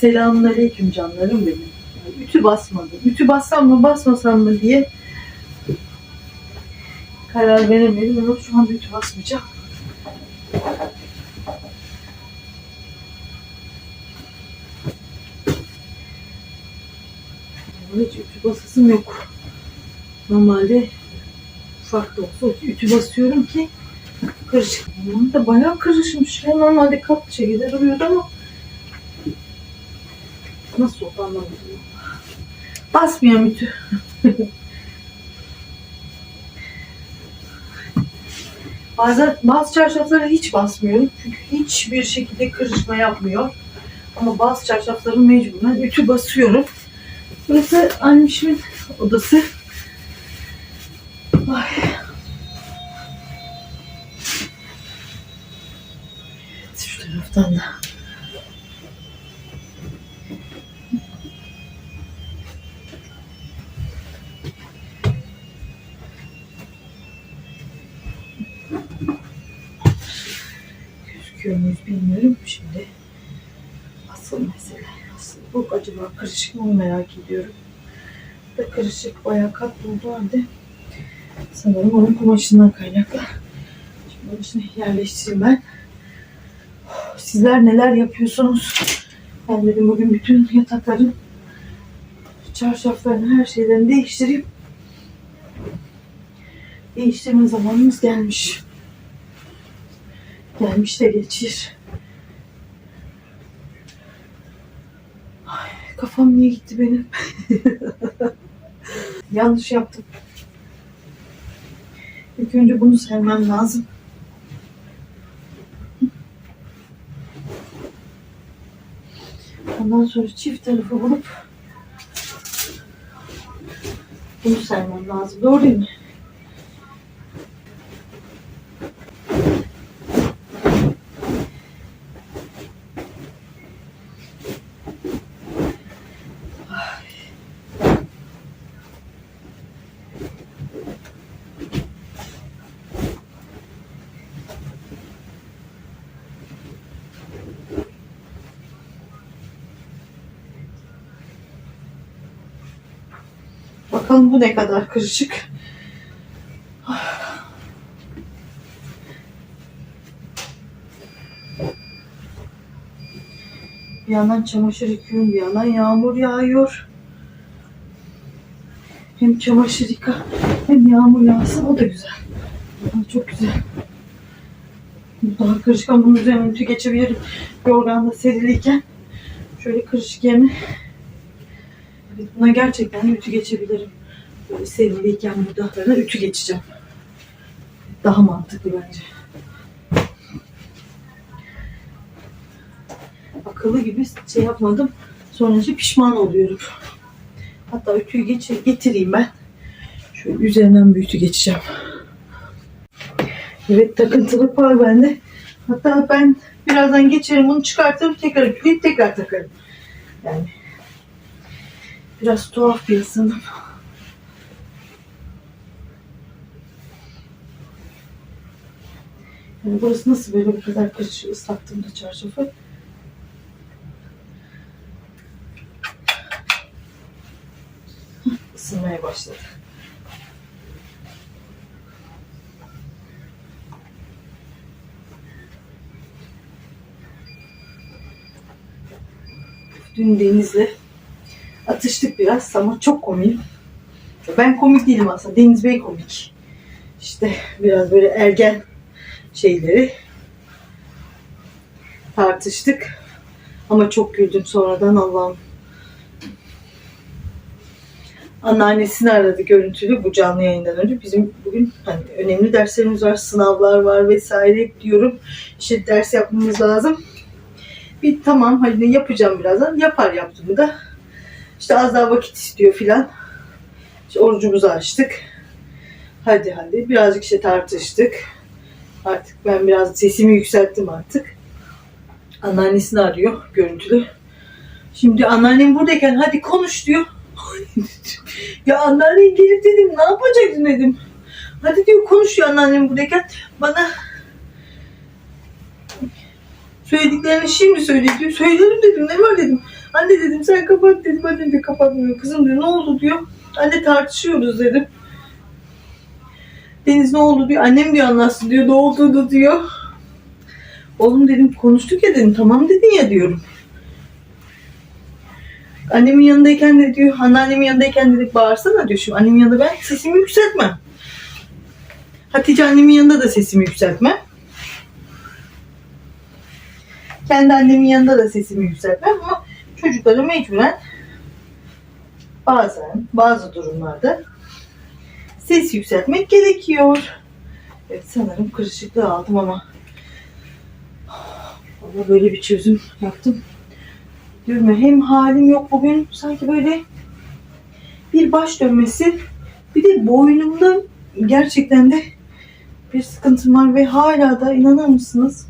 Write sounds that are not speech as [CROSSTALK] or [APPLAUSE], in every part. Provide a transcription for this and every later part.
Selamünaleyküm canlarım benim. Ütü basmadım. Ütü bassam mı basmasam mı diye karar veremedim ama şu anda ütü basmayacağım. Hiç ütü basasım yok. Normalde ufak da olsa ütü basıyorum ki karışık. Bunun da bayağı karışmış. Ya normalde kat şekilde duruyordu ama nasıl oldu anlamadım. Basmıyorum ütü. [LAUGHS] Bazen bazı çarşaflara hiç basmıyorum. Çünkü hiçbir şekilde kırışma yapmıyor. Ama bazı çarşafların mecburen ütü basıyorum. Burası annemin odası. Ay. Şu taraftan da. Gözüküyor muyuz bilmiyorum. Şimdi asıl mesele. Asıl bu acaba karışık mı merak ediyorum. Da karışık bayağı kat buldu halde. Sanırım onun kumaşından kaynaklı. Şimdi onun içine yerleştireyim ben. Sizler neler yapıyorsunuz? Ben dedim bugün bütün yatakların çarşaflarını her şeylerini değiştireyim. Değiştirme zamanımız gelmiş. Gelmiş de geçir. Ay, kafam niye gitti benim? [LAUGHS] Yanlış yaptım. İlk önce bunu sevmem lazım. Ondan sonra çift tarafı bulup bunu sermem lazım. Doğru değil mi? Bakalım bu ne kadar kırışık. Bir yandan çamaşır yıkıyorum, bir yandan yağmur yağıyor. Hem çamaşır yıka hem yağmur yağsın o da güzel. Çok güzel. Bu daha kırışık ama bunun üzerine ütü geçebilirim. Yorganda seriliyken şöyle kırışık Evet, buna gerçekten ütü geçebilirim. Böyle seriliyken budaklarına ütü geçeceğim. Daha mantıklı bence. Akıllı gibi şey yapmadım. Sonucu pişman oluyorum. Hatta ütüyü geç getireyim ben. Şöyle üzerinden bir ütü geçeceğim. Evet takıntılık var bende. Hatta ben birazdan geçerim bunu çıkartırım tekrar ütüleyip tekrar takarım. Yani Biraz tuhaf bir insanım. Burası nasıl böyle bu kadar karışık ıslattığımda çarşafı? Isınmaya başladı. Dün Deniz'le atıştık biraz ama çok komik. Ben komik değilim aslında. Deniz Bey komik. İşte biraz böyle ergen şeyleri tartıştık. Ama çok güldüm sonradan Allah'ım. Anneannesini aradı görüntülü bu canlı yayından önce. Bizim bugün hani önemli derslerimiz var, sınavlar var vesaire diyorum. İşte ders yapmamız lazım. Bir tamam hadi yapacağım birazdan. Yapar yaptığımı da. İşte az daha vakit istiyor filan. İşte orucumuzu açtık. Hadi hadi birazcık işte tartıştık. Artık ben biraz sesimi yükselttim artık. Anneannesini arıyor görüntülü. Şimdi anneannem buradayken hadi konuş diyor. [LAUGHS] ya anneannem gelir dedim ne yapacaksın dedim. Hadi diyor konuş ya anneannem buradayken. Bana söylediklerini şimdi söyle diyor. Söylerim dedim ne var dedim. Anne dedim sen kapat dedim. Annem de kapatmıyor. Kızım diyor ne oldu diyor. Anne tartışıyoruz dedim. Deniz ne oldu diyor. Annem diyor anlatsın diyor. Ne diyor. Oğlum dedim konuştuk ya dedim. Tamam dedin ya diyorum. Annemin yanındayken de diyor. Anneannemin yanındayken dedik bağırsana diyor. Şu annemin yanında ben sesimi yükseltmem. Hatice annemin yanında da sesimi yükseltmem. Kendi annemin yanında da sesimi yükseltmem ama çocuklara mecburen bazen bazı durumlarda ses yükseltmek gerekiyor. Evet sanırım kırışıklığı aldım ama ama böyle bir çözüm yaptım. Diyorum hem halim yok bugün sanki böyle bir baş dönmesi bir de boynumda gerçekten de bir sıkıntım var ve hala da inanır mısınız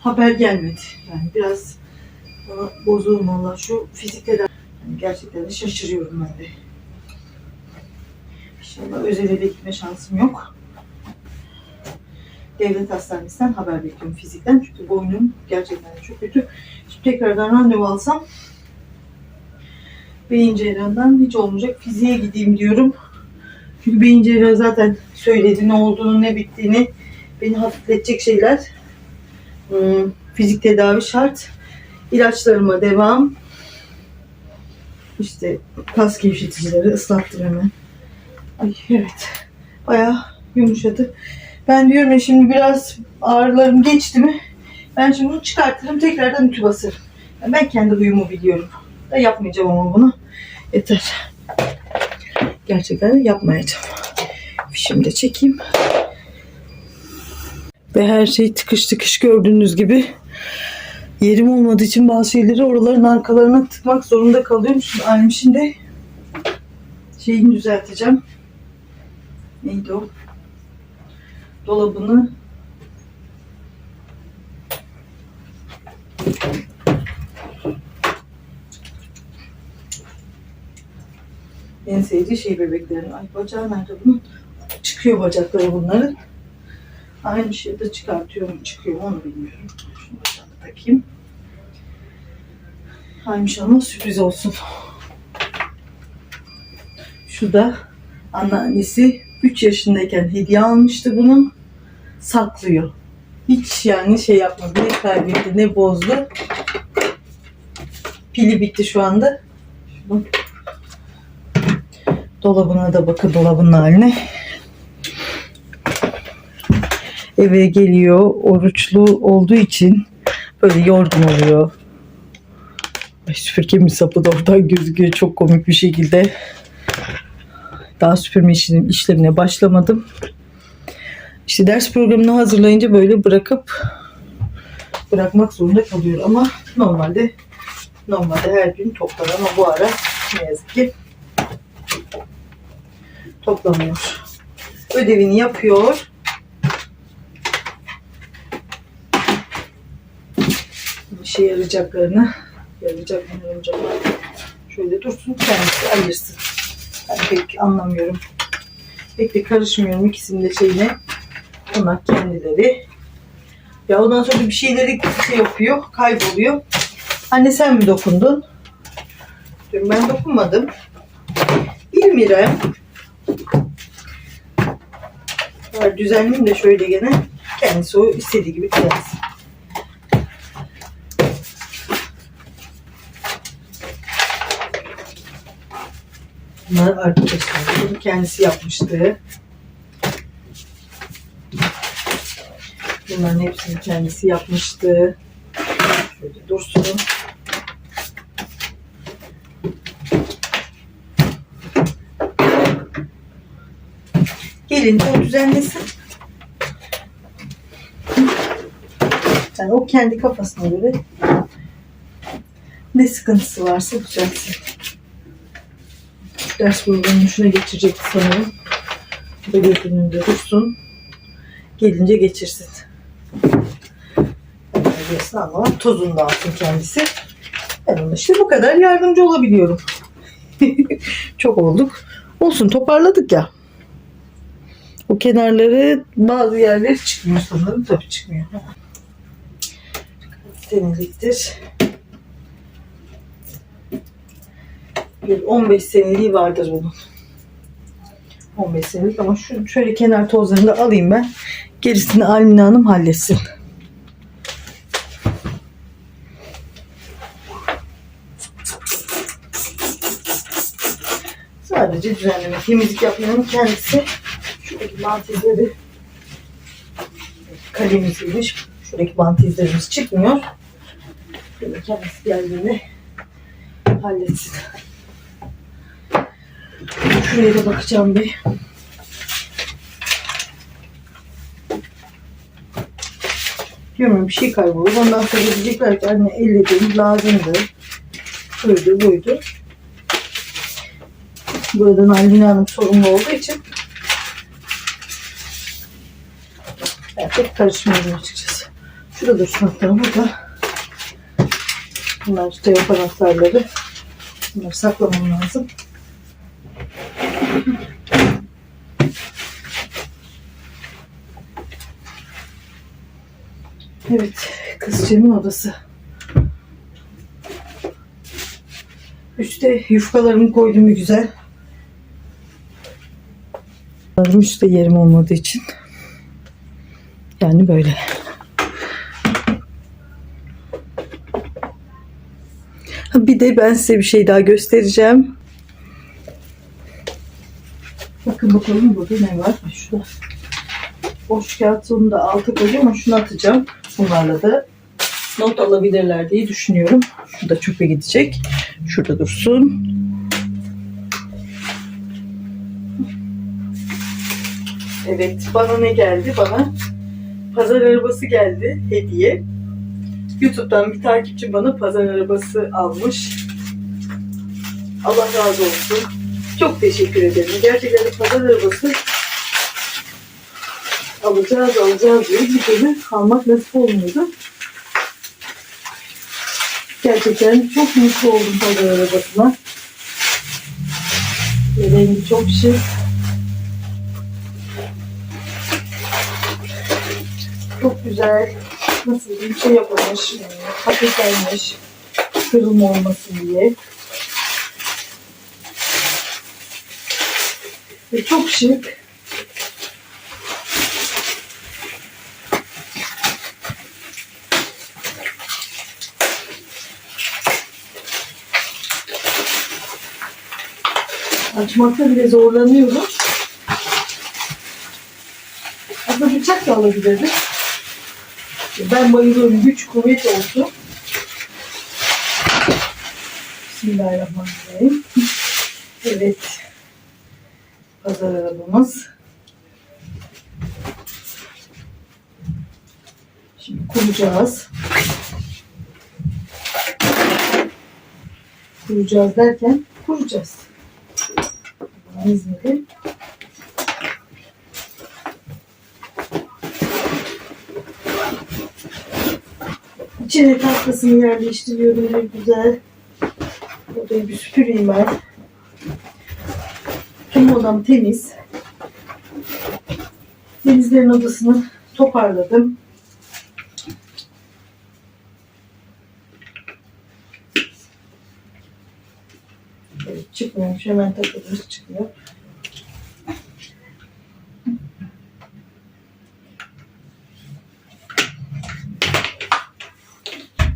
haber gelmedi. Yani biraz bana bozuğum valla şu fizikte de yani gerçekten de şaşırıyorum ben de. İnşallah özele de gitme şansım yok. Devlet hastanesinden haber bekliyorum fizikten. Çünkü boynum gerçekten çok kötü. Şimdi tekrardan randevu alsam beyin cerrahından hiç olmayacak. Fiziğe gideyim diyorum. Çünkü beyin cerrahı zaten söyledi ne olduğunu ne bittiğini beni hafifletecek şeyler. Hmm, fizik tedavi şart. İlaçlarıma devam. İşte kas gevşeticileri ıslattım hemen. Ay evet. Bayağı yumuşadı. Ben diyorum ya şimdi biraz ağrılarım geçti mi ben şimdi bunu çıkartırım tekrardan ütü basarım. Yani Ben kendi huyumu biliyorum. Da yapmayacağım ama bunu. Yeter. Gerçekten yapmayacağım. Fişimi de çekeyim. Ve her şey tıkış tıkış gördüğünüz gibi. Yerim olmadığı için bazı şeyleri oraların arkalarına tıkmak zorunda kalıyorum. Şimdi Almiş'in de şeyini düzelteceğim. Neydi o? Dolabını En sevdiği şey bebeklerin. Ay bacağı nerede bunun? Çıkıyor bacakları bunların. Aynı şeyi de çıkartıyorum. Çıkıyor mu onu bilmiyorum. Şunu bacağını takayım. Aymış ama sürpriz olsun. Şu da anneannesi 3 yaşındayken hediye almıştı bunu. Saklıyor. Hiç yani şey yapmadı. Ne kaybetti ne bozdu. Pili bitti şu anda. Dolabına da bakın dolabın haline. Eve geliyor. Oruçlu olduğu için böyle yorgun oluyor. Ay, süpürgemin sapı da oradan gözüküyor çok komik bir şekilde. Daha süpürme işlemine başlamadım. İşte ders programını hazırlayınca böyle bırakıp bırakmak zorunda kalıyor ama normalde normalde her gün toplar ama bu ara ne yazık ki toplamıyor. Ödevini yapıyor. İşe yarayacaklarını yarayacak mı yaramayacak mı? Şöyle dursun kendisi ayırsın. Pek anlamıyorum. Pek de karışmıyorum ikisinin de şeyine. Onlar kendileri. Ya ondan sonra bir şeyleri şey yapıyor, kayboluyor. Anne sen mi dokundun? Diyorum ben dokunmadım. İrmirem Var düzenleyeyim de şöyle gene kendisi o istediği gibi kıyarsın. Bunlar arkadaşlar. Bunu kendisi yapmıştı. Bunların hepsini kendisi yapmıştı. Şöyle dursun. Gelince o düzenlesin. Yani o kendi kafasına göre ne sıkıntısı varsa düzelsin. Ders programını şuna geçirecekti sanırım. Bu da göz önünde dursun. Gelince geçirsin. Hediyesini anlamam. Tozunu da alsın kendisi. Ben ona işte bu kadar yardımcı olabiliyorum. [LAUGHS] Çok olduk. Olsun toparladık ya. O kenarları bazı yerleri çıkmıyor sanırım. Tabii çıkmıyor. Temizliktir. Bir 15 seneliği vardır bunun. 15 senelik ama şu şöyle kenar tozlarını da alayım ben. Gerisini Almine Hanım halletsin. Sadece düzenleme, temizlik yapmanın kendisi. Şuradaki bant izleri kalemiziymiş. Şuradaki bant izlerimiz çıkmıyor. Böyle kendisi geldiğinde halletsin. Şuraya da bakacağım bir. Diyorum bir şey kaybolur. Ondan sonra diyecekler ki anne elledim lazımdı. Buydu buydu. Buradan Aylin Hanım sorumlu olduğu için ben pek karışmıyorum açıkçası. Şurada dursun hatta burada. Bunlar işte yok anahtarları. Bunları saklamam lazım. Evet, kızcığımın odası. Üste yufkalarımı koydum güzel. Üstte yerim olmadığı için. Yani böyle. Bir de ben size bir şey daha göstereceğim. Bakın bakalım burada ne var. Şurada boş kağıt sonunda alta koyacağım ama şunu atacağım. Bunlarla da not alabilirler diye düşünüyorum. Şu da çöpe gidecek. Şurada dursun. Evet, bana ne geldi? Bana pazar arabası geldi hediye. YouTube'dan bir takipçi bana pazar arabası almış. Allah razı olsun. Çok teşekkür ederim. Gerçekten pazar arabası alacağız alacağız diye bir türlü almak nasip olmuyordu. Gerçekten çok mutlu oldum pazar arabasına. Rengi çok şık. Çok güzel. Nasıl bir şey yapılmış. Paketlenmiş. Kırılma olmasın diye. Ve çok şık. Açmakta bile zorlanıyorum. Aslında bıçak da alabilirdim. Ben bayılıyorum. Güç kuvvet olsun. Bismillahirrahmanirrahim. Evet. Pazar arabamız. Şimdi kuracağız. Kuracağız derken kuracağız. İzniyle. İçine tahtasını yerleştiriyorum bir güzel. Odayı bir süpüreyim ben. Tüm odam temiz. Denizlerin odasını toparladım. Evet, çıkmıyormuş. Hemen takılmış çıkmıyor.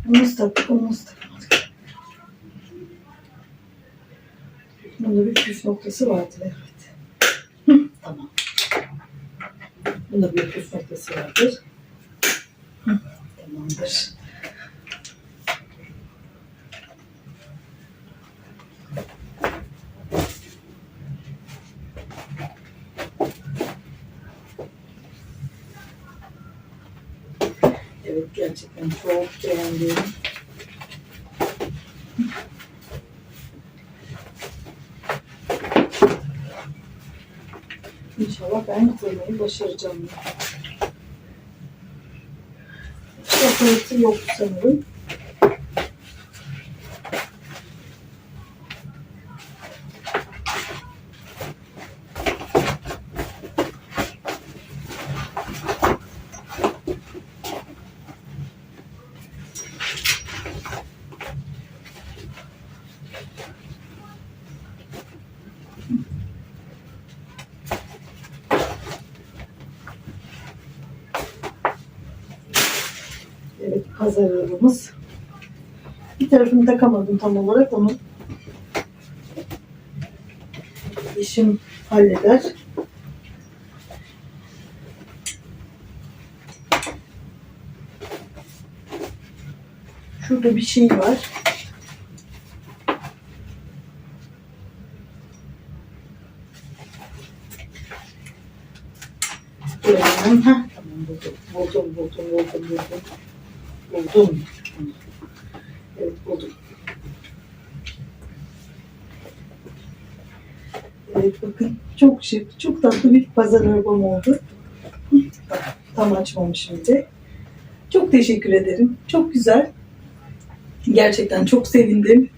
Onu nasıl Bunda bir püf noktası vardı evet. Hı, tamam. Bunda bir püf noktası vardır. Hı, tamamdır. Evet gerçekten çok beğendim. İnşallah koymayı başaracağım. Şaparatı yok sanırım. Pazar arabamız. Bir tarafını takamadım tam olarak onu. Eşim halleder. Şurada bir şey var. Heh, tamam buldum. Buldum, buldum, buldum, buldum. Buldum. Evet buldum. Evet bakın çok şık, çok tatlı bir pazar arabam oldu. Tam açmamışım bile. Çok teşekkür ederim. Çok güzel. Gerçekten çok sevindim.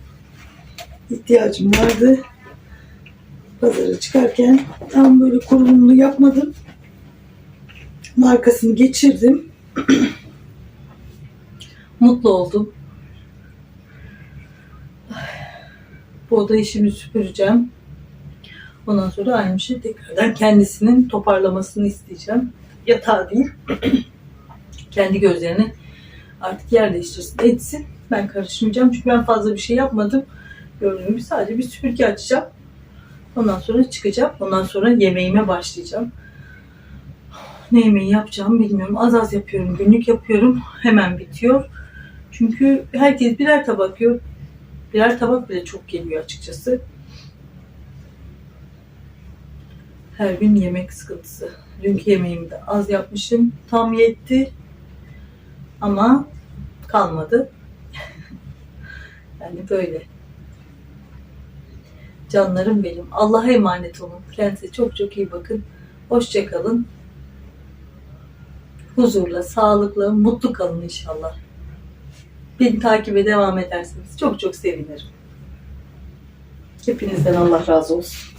İhtiyacım vardı. Pazara çıkarken tam böyle kurulumlu yapmadım. Markasını geçirdim. [CLEARS THROAT] Mutlu oldum. Bu oda işimi süpüreceğim. Ondan sonra aynı şey tekrardan kendisinin toparlamasını isteyeceğim. Yatağı değil. [CLEARS THROAT] Kendi gözlerini artık yer değiştirsin, etsin. Ben karışmayacağım çünkü ben fazla bir şey yapmadım. Gördüğünüz gibi sadece bir süpürge açacağım. Ondan sonra çıkacağım. Ondan sonra yemeğime başlayacağım. Ne yemeği yapacağımı bilmiyorum. Az az yapıyorum. Günlük yapıyorum. Hemen bitiyor. Çünkü herkes birer tabak yiyor. Birer tabak bile çok geliyor açıkçası. Her gün yemek sıkıntısı. Dünkü yemeğimi de az yapmışım. Tam yetti. Ama kalmadı. [LAUGHS] yani böyle. Canlarım benim. Allah'a emanet olun. Kendinize çok çok iyi bakın. Hoşçakalın. Huzurla, sağlıkla, mutlu kalın inşallah. Beni takibe devam ederseniz çok çok sevinirim. Hepinizden Allah razı olsun.